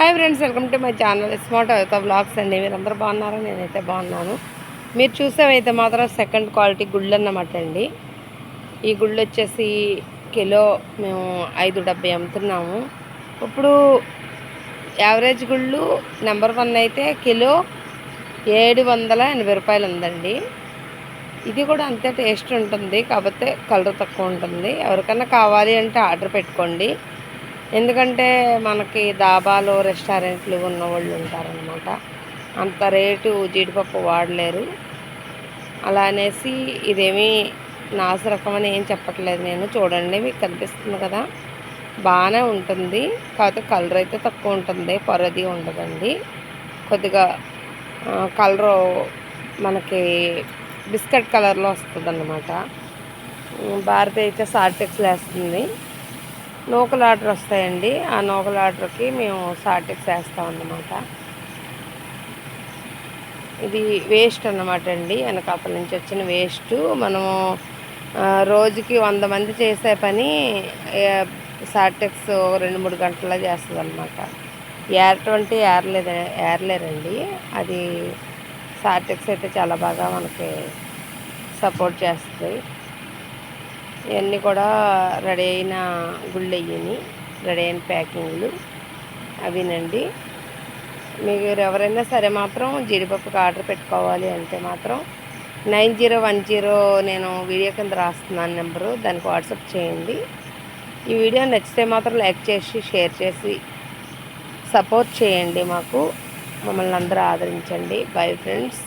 Hi friends welcome to my channel smart అవుతా vlogs అండి. మీరందరూ బాగున్నారా? నేనైతే బాగున్నాను. మీరు చూసేవైతే మాత్రం సెకండ్ క్వాలిటీ గుళ్ళు అన్నమాట అండి. ఈ గుళ్ళు వచ్చేసి కిలో మేము ఐదు డెబ్బై అమ్ముతున్నాము. ఇప్పుడు యావరేజ్ గుళ్ళు నెంబర్ వన్ అయితే కిలో ఏడు వందల ఎనభై రూపాయలు ఉందండి. ఇది కూడా అంతే టేస్ట్ ఉంటుంది కాకపోతే కలర్ తక్కువ ఉంటుంది. ఎవరికైనా కావాలి అంటే ఆర్డర్ పెట్టుకోండి. ఎందుకంటే మనకి దాబాలు రెస్టారెంట్లు ఉన్న వాళ్ళు ఉంటారనమాట అంత రేటు జీడిపప్పు వాడలేరు. అలా అనేసి ఇదేమీ నాసు అని ఏం చెప్పట్లేదు నేను. చూడండి మీకు కనిపిస్తుంది కదా. బాగానే ఉంటుంది. కాకపోతే కలర్ అయితే తక్కువ ఉంటుంది. పొరది ఉండదండి. కొద్దిగా కలరు మనకి బిస్కెట్ కలర్లో వస్తుంది అన్నమాట భారతి అయితే సార్టెక్స్ వేస్తుంది నూకల ఆర్డర్ వస్తాయండి. ఆ నూకల ఆర్డర్కి మేము సార్టెక్స్ వేస్తాం అన్నమాట. ఇది వేస్ట్ అన్నమాట అండి. వెనకాతల నుంచి వచ్చిన వేస్ట్. మనము రోజుకి వంద మంది చేసే పని సార్టెక్స్ రెండు మూడు గంటల్లో చేస్తుంది అనమాట ఏరటువంటి ఏరలేదు ఏరలేరండి అది సార్టెక్స్ అయితే చాలా బాగా మనకి సపోర్ట్ చేస్తుంది. ఇవన్నీ కూడా రెడీ అయిన గుళ్ళు అయ్యాయి రెడీ అయిన ప్యాకింగ్లు. అవినండి మీరు ఎవరైనా సరే మాత్రం జీడిపప్పుకి ఆర్డర్ పెట్టుకోవాలి అంటే మాత్రం నైన్ జీరో వన్ జీరో నేను వీడియో కింద రాస్తున్నాను నెంబరు దానికి వాట్సాప్ చేయండి. ఈ వీడియో నచ్చితే మాత్రం లైక్ చేసి షేర్ చేసి సపోర్ట్ చేయండి మాకు. మమ్మల్ని అందరూ ఆదరించండి. Bye friends.